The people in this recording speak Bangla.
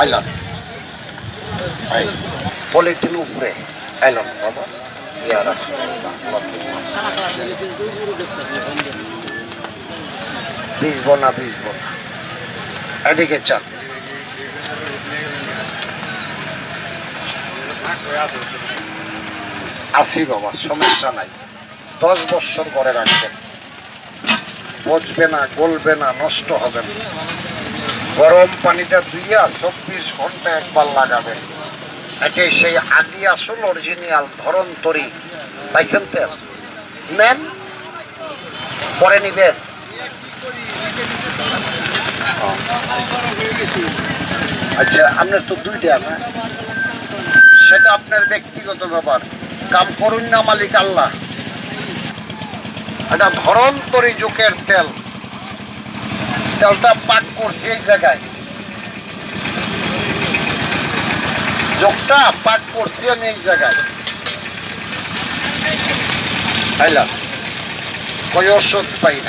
আইলাম আই পলিথিন উপরে আইলাম বাবা ইয়া রাসূলুল্লাহ ভিজব না ভিজব না এদিকে চান আসি বাবা সমস্যা নাই দশ বছর করে রাখবেন বসবে না গলবে না নষ্ট হবে না গরম পানিতে ধুইয়া চব্বিশ ঘণ্টা একবার লাগাবেন। এটাই সেই আদি আসল অরিজিনাল ধরন তরি। পাইছেন তেল নেন, পরে নিবেন। আচ্ছা আপনার তো দুইটা না? সেটা আপনার ব্যক্তিগত ব্যাপার। কাম করুন না মালিক আল্লাহ। এটা ধরন তরি যুগের তেল। তেলটা পাক করছি এই জায়গায়। যোগটা পাক করছি আমি এই জায়গায়। খাইলাম কই ওষুধ পাই না।